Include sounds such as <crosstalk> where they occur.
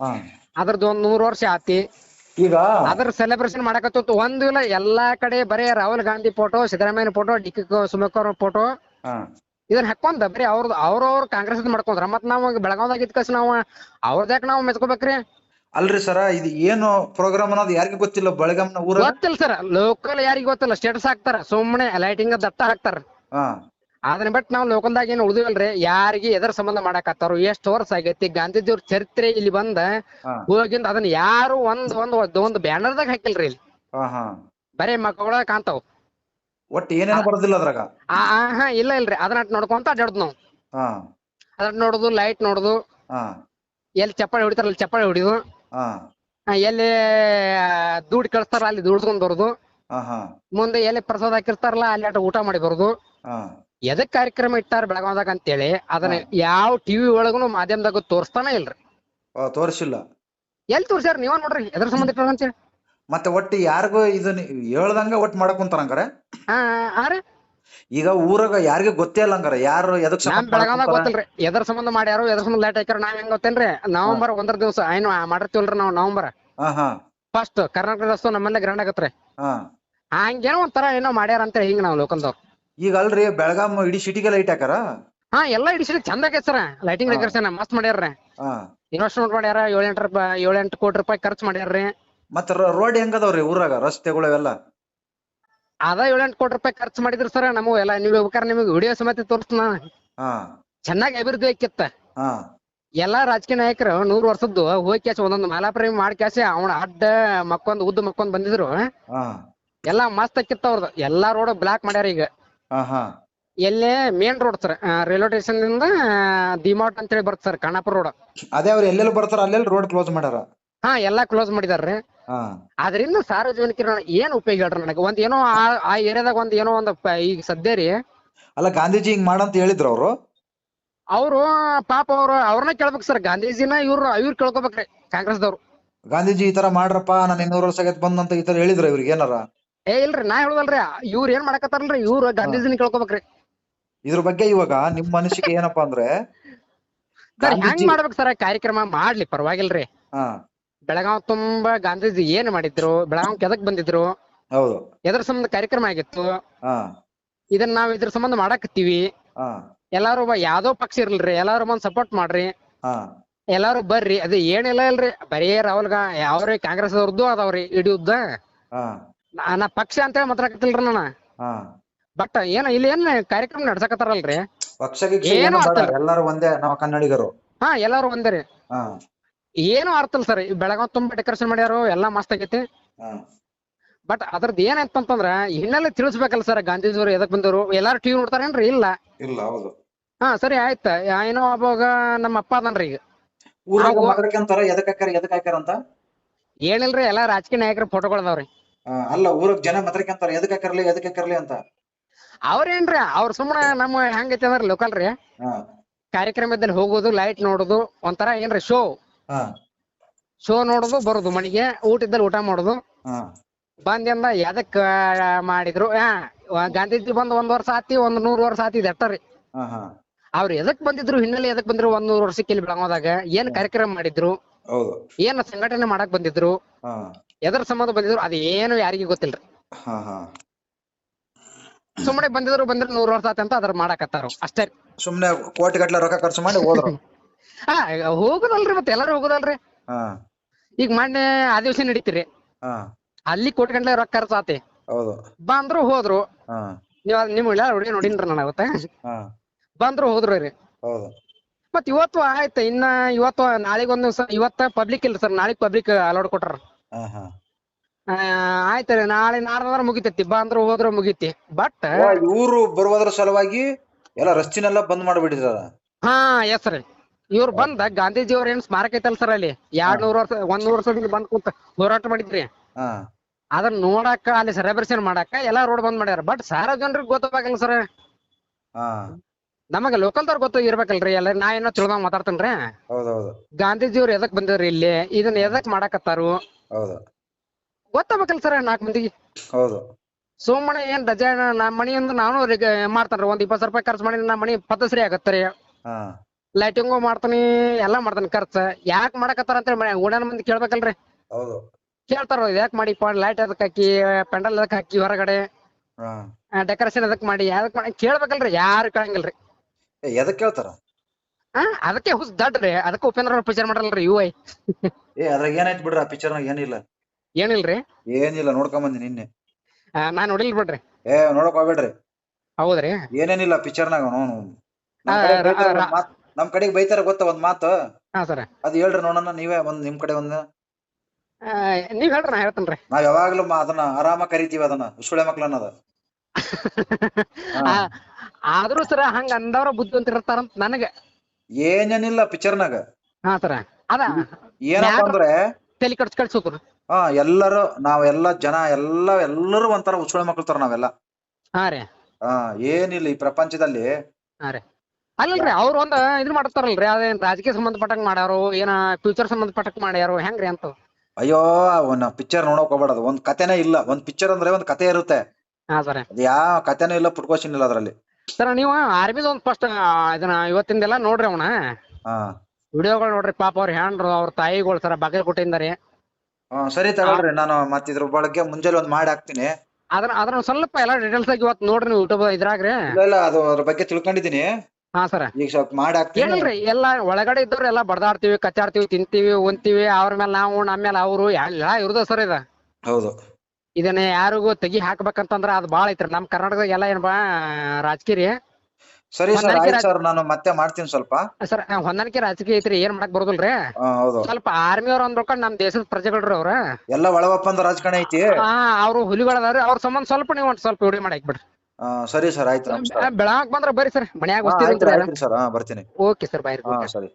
ಹಾ. ಅದ್ರದ್ದು ಒಂದ್ ನೂರ್ ವರ್ಷ ಆತಿ. ಈಗ? ಅದ್ರ ಸೆಲೆಬ್ರೇಷನ್ ಮಾಡಕತ್ತು ಒಂದು ಇಲ್ಲ ಎಲ್ಲಾ ಕಡೆ ಬರೇ Rahul Gandhi photo Siddaramaiah photo D K ಸುಮಕರ್ photo ಇದನ್ನ ಹಾಕೊಂಡ್ ಬರೀ ಅವ್ರದ್ ಅವ್ರವ್ರ ಕಾಂಗ್ರೆಸ್ ಮಾಡ್ಕೊಂಡ್ರ. ಮತ್ ನಾವ್ ಬೆಳಗಾವ್ದಾಗ ಇದ್ ಕಸ್ ನಾವ್ ಅವ್ರದ್ಯಾಕ ನಾವ್ ಮೆಚ್ಕೋಬೇಕ್ರಿ? ಅಲ್ರಿ ಸರ ಇದು ಏನು ಪ್ರೋಗ್ರಾಮ್ ಅನ್ನೋದು ಯಾರಿಗೂ ಗೊತ್ತಿಲ್ಲ ಬೆಳಗಾಂನ ಊರ ಗೊತ್ತಿಲ್ಲ ಸರ್. ಲೋಕಲ್ ಯಾರಿಗ್ ಗೊತ್ತಿಲ್ಲ ಸ್ಟೇಟಸ್ ಹಾಕ್ತಾರ. ಸುಮ್ಮನೆ ಲೈಟಿಂಗ್ ದಟ್ಟ ಹಾಕ್ತಾರ. ಹಾ ಬಟ್ ನಾವು ಲೋಕಲ್ದಾಗ ಏನು ಉಳಿದಿವಲ್ರಿ? ಯಾರಿಗೆ ಎದರ್ ಸಂಬಂಧ ಮಾಡಾಕತ್ತಾರೋ? ಎಷ್ಟ್ ವರ್ಷ ಆಗೈತಿ? ಗಾಂಧೀಜಿಯವ್ರ ಚರಿತ್ರೆ ಇಲ್ಲಿ ಬಂದ ಹೋಗಿಂದ ಅದನ್ನ ಯಾರು ಒಂದ್ ಒಂದ್ ಒಂದ್ ಬ್ಯಾನರ್ದಾಗ ಹಾಕಿಲ್ರಿ ಇಲ್ಲಿ. ಬರೇ ಮಕ್ಕಳ ಕಾಣ್ತಾವ್. ಒಟ್ ಏನೇನು ಬರೋದಿಲ್ಲ ಅದ್ರಾಗ. ಆ ಹಾ ಇಲ್ಲ ಇಲ್ರಿ. ಅದನ್ನ ನೋಡ್ಕೊಂತ ಅಡ್ಡಾಡ್ದು ನಾವು. ಅದನ್ನ ನೋಡುದು ಲೈಟ್ ನೋಡುದು. ಎಲ್ಲಿ ಚಪ್ಪಾಳೆ ಹೊಡಿತಾರಲ್ಲ ಚಪ್ಪಾಳೆ ಹೊಡಿದು. ಎಲ್ಲಿ ದುಡ್ಡು ಕಳಿಸ್ತಾರ ಅಲ್ಲಿ ದುಡ್ಕೊಂಡ್ ಬರುದು. ಮುಂದೆ ಎಲ್ಲಿ ಪ್ರಸಾದ ಹಾಕಿರ್ತಾರಲ್ಲ ಅಲ್ಲಿ ಅಟ ಊಟ ಮಾಡಿ ಬರುದು. ಎದಕ್ ಕಾರ್ಯಕ್ರಮ ಇಟ್ಟಾರ ಬೆಳಗಾವದಾಗ ಅಂತೇಳಿ ಅದನ್ನ ಯಾವ ಟಿವಿ ಒಳಗನು ಮಾಧ್ಯಮದಾಗ ತೋರಿಸ್ತಾನ ಇಲ್ರಿ. ಆ, ತೋರ್ಸಿಲ್ಲ. ಎಲ್ಲಿ ತೋರ್ಸ್ಯಾರ ನೀವ ನೋಡ್ರಿ ಎದ್ರ ಸಂಬಂಧ ಇಟ್ಟಾರ ಅಂತೇಳಿ ಮತ್ತೆ ಒಟ್ಟು ಯಾರಿಗೂ ಇದನ್ನ ಹೇಳ್ದಂಗ ಒಟ್ಟು ಮಾಡಕ್ ಕುಂತಾರ ಹಂಗಾರೆ? ಹಾ ಹಾ ರೀ. ಈಗ ಊರಾಗ ಯಾರಿಗೂ ಗೊತ್ತೇ ಇಲ್ಲ ಹಂಗಾರೆ ಯಾರು ಎದಕ್ ಸಂಬಂಧ ಬೆಳಗಾವದಾಗ ಗೊತ್ತಿಲ್ರಿ ಎದ್ರ ಸಂಬಂಧ ಮಾಡ್ಯಾರು ಎದ್ರ ಸಂಬಂಧ ಲೇಟ್ ಹಾಕ್ಯಾರ ನಾವ್ ಹೆಂಗ್ ಗೊತ್ತೇನ್ರಿ? ನವಂಬರ್ ಒಂದರ ದಿವಸ ಏನು ಮಾಡಿರ್ತೀವಲ್ರಿ ನಾವು ನವಂಬರ್. ಹಾ ಹಾ. ಫಸ್ಟ್ ಕರ್ನಾಟಕ ರಾಜ್ಯೋತ್ಸವ ನಮ್ಮಲ್ಲೇ ಗ್ರ್ಯಾಂಡ್ ಆಗತ್ರಿ. ಹಾ. ಹಂಗೇನೋ ಒಂಥರ ಏನೋ ಮಾಡ್ಯಾರ ಅಂತ ಹಿಂಗ್ ನಾವ್ ಲೋಕಲ್ದವ್ರು. ಈಗ ಅಲ್ರಿ ಬೆಳಗಾಂ ಇಡೀ ಸಿಟಿಗೆ ಲೈಟ್ ಹಾಕಾರ ಹಾ ಎಲ್ಲಾ ಇಡಿಸಿ ಚಂದ ಆಗೈತ್ ಸರ್. ಲೈಟಿಂಗ್. ಡೆಕೋರೇಷನ್ ಮಸ್ತ್ ಮಾಡ್ಯಾರ ಹಾ. ಇನ್ವೆಸ್ಟ್ಮೆಂಟ್ ಮಾಡ್ಯಾರ ಏಳೆಂಟು ಎಂಟು ರೂಪಾಯಿ ಏಳ್ ಎಂಟು ಕೋಟಿ ರೂಪಾಯಿ ಖರ್ಚು ಮಾಡ್ಯಾರ್ರಿ ಮತ್ತ ರೋಡ್ ಹೆಂಗದವ್ರಿ ಊರಾಗ? ರಸ್ತೆಗಳು ಅವೆಲ್ಲ? ಅದ ಏಳೆಂಟು ಎಂಟು ಕೋಟಿ ರೂಪಾಯಿ ಖರ್ಚು ಮಾಡಿದ್ರಿ ಸರ್ ನಮಗೂ ಎಲ್ಲ ನೀವು ಬೇಕಾದ್ರೆ ನಿಮಗೆ ವಿಡಿಯೋ ಸಮೇತ ತೋರಿಸ್ತಾನ ಹಾ. ಚೆನ್ನಾಗಿ ಅಭಿವೃದ್ಧಿ ಆಕಿತ್ತ ಹಾ. ಎಲ್ಲಾ ರಾಜಕೀಯ ನಾಯಕರು ನೂರ್ ವರ್ಷದ್ದು ಹೋಗಿ ಕ್ಯಾಶ್ ಒಂದೊಂದು ಮಾಲಾಪ್ರೇಮಿ ಮಾಡಿ ಕ್ಯಾಸೆ ಅವನ ಅಡ್ಡ ಮಕ್ಕೊಂದ್ ಉದ್ದ ಮಕ್ಕೊಂದ್ ಬಂದಿದ್ರು. ಹಾ. ಎಲ್ಲಾ ಮಸ್ತ್ ಆಕಿತ್ತ ಅವ್ರದ್ದು ಎಲ್ಲಾ ರೋಡ್ ಬ್ಲಾಕ್ ಮಾಡ್ಯಾರ ಈಗ. ಎಲ್ಲೇ main road sir railway station ಇಂದ ಡಿಮಾರ್ಟ್ ಅಂತೇಳಿ ಬರ್ತ ಸರ್ ಖಾನಾಪುರ ರೋಡ್ ಅದೇ ಅವ್ರು ಎಲ್ಲೆಲ್ಲಿ ಬರ್ತಾರ ಅಲ್ಲೆಲ್ಲಿ ರೋಡ್ ಕ್ಲೋಸ್ ಮಾಡ್ಯಾರ. ಹಾ ಎಲ್ಲಾ ಕ್ಲೋಸ್ ಮಾಡಿದಾರ್ರಿ ಅದರಿಂದ ಸಾರ್ವಜನಿಕರ ಏನ್ ಉಪಯೋಗ ಹೇಳ್ರಿ ನನಗೆ? ಒಂದ್ ಏನೋ ಆ- ಆ ಏರಿಯಾದಾಗ ಒಂದ್ ಏನೋ ಒಂದ್ ಪ- ಈಗ ಸದ್ಯ ರೀ. ಅಲ್ಲ ಗಾಂಧೀಜಿ ಹಿಂಗ್ ಮಾಡಂತ ಹೇಳಿದ್ರು ಅವ್ರು? ಅವರು ಪಾಪ ಅವ್ರು ಅವ್ರನ್ನ ಕೇಳ್ಬೇಕು ಸರ್ ಗಾಂಧೀಜಿನ ಇವ್ರು ಇವ್ರು ಕೇಳ್ಕೊಬೇಕ್ರಿ ಕಾಂಗ್ರೆಸ್ದವ್ರು. ಗಾಂಧೀಜಿ ಈ ತರ ಮಾಡ್ರಪ್ಪ ನಾನು ಇನ್ನೂರು ವರ್ಷ ಆಗೈತೆ ಬಂದಂತ ಈ ತರ ಹೇಳಿದ್ರು ಇವ್ರಿಗೆ ಏನಾರ? ಏ ಇಲ್ರಿ ನಾ ಹೇಳುದಲ್ರಿ ಇವ್ರ ಏನ್ ಮಾಡಕತ್ತಾರಲ್ರಿ ಇವ್ರ ಗಾಂಧೀಜಿನ ಕೇಳ್ಕೊಬೇಕ್ರಿ. ಇದ್ರ ಬಗ್ಗೆ ಇವಾಗ ನಿಮ್ ಮನಸ್ಸಿಗೆ ಏನಪ್ಪಾ ಅಂದ್ರೆ <laughs> ಸರ್ ಹೆಂಗ್ ಮಾಡ್ಬೇಕ್ ಸರ್ ಕಾರ್ಯಕ್ರಮ ಮಾಡ್ಲಿ ಪರವಾಗಿಲ್ರಿ. ಹಾ. ಬೆಳಗಾವ್ ತುಂಬಾ ಗಾಂಧೀಜಿ ಏನ್ ಮಾಡಿದ್ರು ಬೆಳಗಾವ್ ಕೆದಕ್ ಬಂದಿದ್ರು? ಹೌದು. ಎದ್ರ ಸಂಬಂಧ ಕಾರ್ಯಕ್ರಮ ಆಗಿತ್ತು? ಹಾ. ಇದನ್ನ ನಾವ್ ಇದ್ರ ಸಂಬಂಧ ಮಾಡಾಕತ್ತೀವಿ. ಹಾ. ಎಲ್ಲಾರು ಒಬ್ಬ ಯಾವ್ದೋ ಪಕ್ಷ ಇರ್ಲ್ರಿ ಎಲ್ಲಾರು ಬಂದ್ ಸಪೋರ್ಟ್ ಮಾಡ್ರಿ. ಹಾ. ಎಲ್ಲಾರು ಬರ್ರಿ ಅದು ಏನಿಲ್ಲ ಇಲ್ರಿ ಬರೀ ರಾಹುಲ್ ಗಾ ಯಾವ್ರಿ ಕಾಂಗ್ರೆಸ್ ಅವ್ರದ್ದು ಅದಾವ್ರಿ ಇಡೀ ಹಾ. ನಾ ನಾ ಪಕ್ಷ ಅಂತೇಳಿ ಮಾತಾಡಕತ್ತಿಲ್ರಿ ನಾನು. ಹಾ. ಬಟ್ ಏನ ಇಲ್ಲಿ ಏನ್ ಕಾರ್ಯಕ್ರಮ ನಡ್ಸಕತ್ತಾರಲ್ರಿ? ಪಕ್ಷ ಗಿಕ್ಷ ಏನು ಏನು ಬೇಡ ಅರ್ಥಲ್ಲ. ಎಲ್ಲಾರು ಒಂದೇ ನಾವು ಕನ್ನಡಿಗರು. ಹಾ ಎಲ್ಲಾರು ಒಂದೇ ಹಾ. ಏನು ಅರ್ಥಲ್ ಸರ್ ಬೆಳಗಾವ್ ತುಂಬಾ ಡೆಕೋರೇಷನ್ ಮಾಡ್ಯಾರು ಎಲ್ಲಾ ಮಸ್ತ್ ಆಗೈತಿ. ಹಾ. ಬಟ್ ಅದ್ರದ್ದು ಏನಾಯ್ತಂತಂದ್ರ ಹಿನ್ನೆಲೆ ತಿಳಿಸ್ಬೇಕಲ್ಲ ಸರ್ ಗಾಂಧೀಜಿಯವರು ಎದಕ್ ಬಂದವರು ಎಲ್ಲಾರು ಟಿವಿ ನೋಡ್ತಾರೇನ್ರಿ ಇಲ್ಲ. ಇಲ್ಲ ಹೌದು. ಹಾ ಸರಿ ಆಯ್ತ. ಏನೋ ಅವಾಗ ನಮ್ಮ ಅಪ್ಪ ಅದನ್ರಿ ಈಗ. ಊರಾಗ ನಾವು- ಮಾತಾಡ್ಕೊಂತಾರ ಎದಕ್ ಹಾಕ್ಯಾರ ಎದಕ್ ಹಾಕ್ಯಾರ ಅಂತ? ಏನಿಲ್ರಿ ಎಲ್ಲಾ ರಾಜಕೀಯ ನಾಯಕರ ಫೋಟೋಗಳು ಅದಾವ್ರಿ. ಹಾ, ಅಲ್ಲ ಊರಾಗ ಜನ ಮಾತಾಡ್ಕೊಂತಾರ ಎದಕ್ಕೆ ಕರ್ಲಿ ಎದಕ್ಕೆ ಕರ್ಲಿ ಅಂತ. ಅವ್ರೇನ್ರಿ ಅವ್ರ ಸುಮ್ಮನೆ ನಮ್ಮ ಹೆಂಗೈತಿ ಅಂದ್ರ ಲೋಕಲ್ ರೀ. ಹಾ. ಕಾರ್ಯಕ್ರಮದಲ್ಲಿ ಹೋಗೋದು ಲೈಟ್ ನೋಡೋದು ಒಂಥರ ಏನ್ರಿ ಶೋ ಹಾ. ಶೋ ನೋಡೋದು ಬರೋದು ಮನೆಗೆ ಊಟ ಇದ್ದಲ್ಲಿ ಊಟ ಮಾಡೋದು. ಹಾ. ಬಂದಿಂದ ಎದಕ್ ಮಾಡಿದ್ರು ಆ, ವ- ಗಾಂಧೀಜಿ ಬಂದ್ ಒಂದ್ ವರ್ಷ ಆತಿ ಒಂದ್ ನೂರ್ ವರ್ಷ ಆತಿ ಇದು ಹಾ ಹಾ. ಅವ್ರು ಎದಕ್ ಬಂದಿದ್ರು ಹಿನ್ನೆಲೆ ಎದಕ್ ಬಂದ್ರು ಒಂದ್ ನೂರ್ ವರ್ಷಕ್ಕೆ ಇಲ್ಲಿ ಬೆಳಗಾವದಾಗ ಏನ್ ಕಾರ್ಯಕ್ರಮ ಮಾಡಿದ್ರು ಹೌದು. ಏನ್ ಸಂಘಟನೆ ಮಾಡಕ್ ಬಂದಿದ್ರು ಹಾ. ಎದ್ರ ಸಂಬಂಧ ಬಂದಿದ್ರು ಅದೇನು ಏನು ಯಾರಿಗೂ ಗೊತ್ತಿಲ್ರಿ. ಹಾ ಹಾ. ಸುಮ್ಮನೆ ಬಂದಿದ್ರು ಬಂದ್ರೆ ನೂರ್ ವರ್ಷ ಆತಂತ ಅದ್ರ ಮಾಡಾಕತ್ತಾರ ಅಷ್ಟೇ. ರೀ. ಸುಮ್ನೆ ಕೋಟಿ ಗಟ್ಲೆ ರೊಕ್ಕ ಖರ್ಚು ಮಾಡಿ ಹೋದ್ರು. <laughs> ಹಾ ಹೋಗುದಲ್ರಿ ಮತ್ತೆ ಎಲ್ಲಾರು ಹೋಗುದಲ್ರಿ. ಹಾ. ಈಗ ಮೊನ್ನೆ ದಿವಸ ನಡೀತಿರಿ. ಹಾ. ಅಲ್ಲಿ ಕೋಟಿ ಗಂಟಲೆ ರೊಕ್ಕ ಖರ್ಚು ಆತಿ. ಹೌದು. ಬಂದ್ರು ಹೋದ್ರು. ಹಾ. ನೀವ್ ಅದ್ ನಿಮ್ ಇಲ್ಲ ಹುಡುಗಿ ನೋಡಿನ್ರಿ ನಾನು ಅವತ್ತ. ಹಾ. ಬಂದ್ರು ಹೋದ್ರು ರೀ. ಹೌದು. ಮತ್ ಇವತ್ತು ಆಯ್ತು ಇನ್ನ ಇವತ್ತು ನಾಳೆಗೊಂದ್ ದಿವ್ಸ ಇವತ್ತ ಪಬ್ಲಿಕ್ ಇಲ್ಲ ಸರ್ ನಾಳೆಗ್ ಪಬ್ಲಿಕ್ ಅಲೌಡ್ ಕೊಟ್ರ. ಹಾ ಹಾ ಆಯ್ತು ನಾಳೆ ನಾಡ್ದಾರ ಮುಗಿತೈತಿ ಅಂದ್ರ ಹೋದ್ರ ಮುಗಿತಿ. ಬಟ್ ಇವ್ರು ಬರುವುದ್ರ ಸಲುವಾಗಿ ಎಲ್ಲ ರಸ್ತಿನೆಲ್ಲ ಬಂದ್ ಮಾಡ್ಬಿಟ್ಟಿದಾರ. ಹಾ ಎಸ್ ರೀ ಇವ್ರು ಬಂದ ಗಾಂಧೀಜಿ ಅವ್ರ ಏನ್ ಸ್ಮಾರಕ ಐತಲ್ ಸರ್ ಅಲ್ಲಿ? ಎರಡ್ ನೂರ್ ವರ್ಷ ಒಂದ್ ನೂರ್ ವರ್ಷದಿಂದ ಬಂದ್ ಕುಂತ ಹೋರಾಟ ಮಾಡಿದ್ರಿ. ಹಾ. ಅದನ್ನ ನೋಡಾಕ ಅಲ್ಲಿ ಸೆಲೆಬ್ರೇಷನ್ ಮಾಡಾಕ ಎಲ್ಲಾ ರೋಡ್ ಬಂದ್ ಮಾಡ್ಯಾರ. ಬಟ್ ಸಾರ್ವಜನಿಕರಿಗೆ ಗೊತ್ತಾಗಲ್ಲ ಸರ್ ಹಾ. ನಮಗ ಲೋಕಲ್ದವ್ರ ಗೊತ್ತ ಇರ್ಬೇಕಲ್ರಿ ಎಲ್ಲ. ನಾ ಏನೋ ತಿಳ್ದಂಗ್ ಮಾತಾಡ್ತೇನ್ರಿ. ಹೌದೌದು. ಗಾಂಧೀಜಿ ಅವ್ರು ಎದಕ್ ಬಂದಿವ್ರಿ ಇಲ್ಲಿ? ಇದನ್ನ ಎದಕ್ ಮಾಡಾಕತ್ತಾರು? ಹೌದು. ಗೊತ್ತಾಗ್ಬೇಕಲ್ಲ ಸರ್ ನಾಲ್ಕು ಮಂದಿಗೆ. ಹೌದು. ಸುಮ್ಮನೆ ಏನ್ ರಜೆ ನಮ್ಮ ಮನೆಯಿಂದ ನಾನು ಮಾಡ್ತಾನ್ರಿ ಒಂದ್ ಇಪ್ಪತ್ತು ರೂಪಾಯಿ ಖರ್ಚು ಮಾಡಿ ನಮ್ಮ ಮನಿ ಪದ್ಧತಿ ಆಗತ್ತರಿ ಹಾ. ಲೈಟಿಂಗು ಮಾಡ್ತಾನಿ ಎಲ್ಲಾ ಮಾಡ್ತಾನೆ ಖರ್ಚು. ಯಾಕ್ ಮಾಡಕತ್ತಾರ ಅಂತೇಳಿ ಓಣ್ಯಾನ ಮಂದಿ ಕೇಳ್ಬೇಕಲ್ರಿ ಹೌದು. ಕೇಳ್ತಾರ ಯಾಕ್ ಮಾಡಿ ಲೈಟ್ ಅದಕ್ಕೆ ಹಾಕಿ ಪೆಂಡಲ್ ಅದಕ್ಕೆ ಹಾಕಿ ಹೊರಗಡೆ. ಹಾ. ಡೆಕೋರೇಷನ್ ಅದಕ್ಕೆ ಮಾಡಿ ಯಾವ್ದಕ್ ಮಾಡಿ ಕೇಳ್ಬೇಕಲ್ರಿ ಯಾರು ಕೇಳಂಗಿಲ್ರಿ ಎದಕ್ ಕೇಳ್ತಾರ? ಹಾ ಅದಕ್ಕೆ ಹುಸ್ ದಡ್ರಿ ಅದಕ್ಕೆ ಉಪೇಂದ್ರ ಪಿಕ್ಚರ್ ಮಾಡಲ್ರಿ ಯು ಐ ಏ ಅದ್ರಾಗ ಏನಾಯ್ತು ಬಿಡ್ರಿ ಆ ಪಿಕ್ಚರ್ನಾಗ ಏನಿಲ್ಲ. ಏನಿಲ್ರಿ? ಏನಿಲ್ಲ ನೋಡ್ಕೊಂಡ್ ಬಂದಿ ನಿನ್ನೆ. ಆ, ನಾ ನೋಡಿಲ್ ಬಿಡ್ರಿ. ಏ ನೋಡಕ್ ಹೋಗ್ಬೇಡ್ರಿ. ಹೌದ್ರಿ? ಏನೇನಿಲ್ಲ ಪಿಕ್ಚರ್ನಾಗ ನೋನು ನಮ್ ಆ, ರ- ಬೈತಾರ ರ- ಮಾತ್ ನಮ್ ಕಡೆಗ್ ಬೈತಾರ ಗೊತ್ತ ಒಂದ್ ಮಾತು? ಹಾ ಸರ್. ಅದ್ ಹೇಳ್ರಿ ನೋಡೋಣ ನೀವೇ ಒಂದ್ ನಿಮ್ ಕಡೆ ಒಂದ್. ನೀವ್ ಹೇಳ್ರಿ ನಾ ಹೇಳ್ತೇನ್ರಿ. ನಾವ್ ಯಾವಾಗ್ಲೂ ಮ- ಅದನ್ನ ಆರಾಮ ಕರಿತೀವಿ ಅದನ್ನ ಸುಳೆ ಮಕ್ಳು ಅದ. <laughs> ಆ, ಆದ್ರೂ ಸರ ಹಂಗ ಅಂದವ್ರ ಬುದ್ಧಿವಂತಿರ್ತಾರಂತ ನನಗ. ಏನೇನಿಲ್ಲ ಪಿಕ್ಚರ್ನಾಗ ಹಾ ಸರ. ಅದ ಏನಪ್ಪಾ ಅಂದ್ರೆ ತಲಿ ಕಳ್ಸೋದ್ರು ಹಾ ಎಲ್ಲರೂ ನಾವೆಲ್ಲ ಜನ ಎಲ್ಲ ಎಲ್ಲರೂ ಒಂಥರ ಉಸುಳೆ ಮಕ್ಳು ತರ ನಾವೆಲ್ಲ. ಹಾ ರೀ. ಹಾ ಏನಿಲ್ಲ ಈ ಪ್ರಪಂಚದಲ್ಲಿ. ಹಾ ರೀ. ಅಲ್ಲಲ್ರಿ ಅವ್ರ ಒಂದ್ ಇದ್ ಮಾಡ್ತಾರಲ್ರಿ ಅದೇನ್ ರಾಜಕೀಯ ಸಂಬಂಧಪಟ್ಟಂಗ್ ಮಾಡ್ಯಾರು ಏನ ಫ್ಯೂಚರ್ ಸಂಬಂಧಪಟ್ಟಂಗ್ ಮಾಡ್ಯಾರು ಹೆಂಗ್ರಿ ಅಂತ. ಅಯ್ಯೋ ಒಂದ್ ಪಿಕ್ಚರ್ ನೋಡಕ್ ಹೋಗ್ಬೇಡದು. ಒಂದ್ ಕತೆನೇ ಇಲ್ಲ. ಒಂದ್ ಪಿಕ್ಚರ್ ಅಂದ್ರೆ ಒಂದ್ ಕತೆ ಇರುತ್ತೆ. ಹಾ ಸರ್. ಅದ್ ಯಾವ ಕತೆನೂ ಇಲ್ಲ ಪುಟ್ಕೋಶನ್ ಇಲ್ಲ ಅದ್ರಲ್ಲಿ. ಸರ್ ನೀವು ಆರ್ಮಿದ ಒಂದ್ ಫಸ್ಟ್ ಇದನ್ನ ಇವತ್ತಿಂದೆಲ್ಲ ನೋಡ್ರಿ ಅವನ. ಹಾ. ವಿಡಿಯೋಗಳು ನೋಡ್ರಿ ಪಾಪ ಅವ್ರ ಹ್ಯಾಂಡ್ರು ಅವ್ರ ತಾಯಿಗಳು ಸರ ಬಗೆ ಕೊಟ್ಟಿದ್ದಾರೆ ಹಾ ಸರಿ ತಗೊಳ್ರಿ ನಾನು ಮತ್ತೆ ಇದ್ರ ಬಗ್ಗೆ ಮುಂಜಾನೆ ಒಂದ್ ಮಾಡಿ ಹಾಕ್ತೀನಿ. ಅದನ್ನ ಅದನ್ನ ಸ್ವಲ್ಪ ಎಲ್ಲ ಡೀಟೇಲ್ಸ್ ಆಗಿ ಇವತ್ತು ನೋಡ್ರಿ ನೀವು ಯೂಟ್ಯೂಬ್ ಇದ್ರಾಗ್ರಿ. ಇಲ್ಲ ಇಲ್ಲ ಅದು ಅದ್ರ ಬಗ್ಗೆ ತಿಳ್ಕೊಂಡಿದ್ದೀನಿ. ಹಾ ಸರ್. ಈಗ ಸ್ವಲ್ಪ ಮಾಡಿ ಹಾಕ್ತೀನಿ. ಎಲ್ಲ ಎಲ್ಲಾ ಒಳಗಡೆ ಇದ್ದವ್ರು ಎಲ್ಲಾ ಬಡದಾಡ್ತೀವಿ ಕಚ್ಚಾಡ್ತೀವಿ ತಿಂತೀವಿ ಉಣ್ತೀವಿ ಅವ್ರ ಮೇಲೆ ನಾವು ನಮ್ಮ ಮೇಲೆ ಅವರು ಎಲ್ಲ ಇರುದ ಸರ್ ಇದ. ಹೌದು. ಇದನ್ನ ಯಾರಿಗೂ ತೆಗಿ ಹಾಕ್ಬೇಕಂತಂದ್ರ ಅದ್ ಬಾಳ ಐತ್ರಿ. ನಮ್ ಕರ್ನಾಟಕದಾಗ ಎಲ್ಲ ಏನ್ ರಾಜಕೀಯ ಸರಿ ಸರ್ ಹೊಂದಾಣಿಕೆ ಆಯ್ತು ಸರ್ ನಾನು ಮತ್ತೆ ಮಾಡ್ತೀನಿ ಸ್ವಲ್ಪ. ಸರ್ ಹೊಂದಾಣಿಕೆ ರಾಜಕೀಯ ಐತ್ರಿ ಏನ್ ಮಾಡಕ್ ಬರೋದಿಲ್ರಿ? ಹಾ ಹೌದು. ಸ್ವಲ್ಪ ಆರ್ಮಿ ಅವ್ರ ಅಂದ್ರೊಕ್ಕ ನಮ್ ದೇಶದ ಪ್ರಜೆಗಳ್ರಿ ಅವ್ರ. ಎಲ್ಲ ಒಳ ಒಪ್ಪಂದ ರಾಜಕಾರಣ ಐತಿ? ಆ ಅವ್ರು ಹುಲಿಗಳದಾರ ಅವ್ರ ಸಂಬಂಧ ಸ್ವಲ್ಪ ನೀವು ಒಂದ್ ಸ್ವಲ್ಪ ವಿಡಿಯೋ ಮಾಡಿ ಹಾಕ್ಬಿಡ್ರಿ. ಹಾ ಸರಿ ಸರ್ ಆಯ್ತು ಬೆಳಗ್ ಬೆಳಗಾಕ್ ಬಂದ್ರ ಬರ್ರಿ ಸರ್ ಮನ್ಯಾಗ ಹಾ, ಸರ್ ಬರ್ತೀನಿ. ಓಕೆ ಸರ್ ಬಾಯ್ ಸರಿ.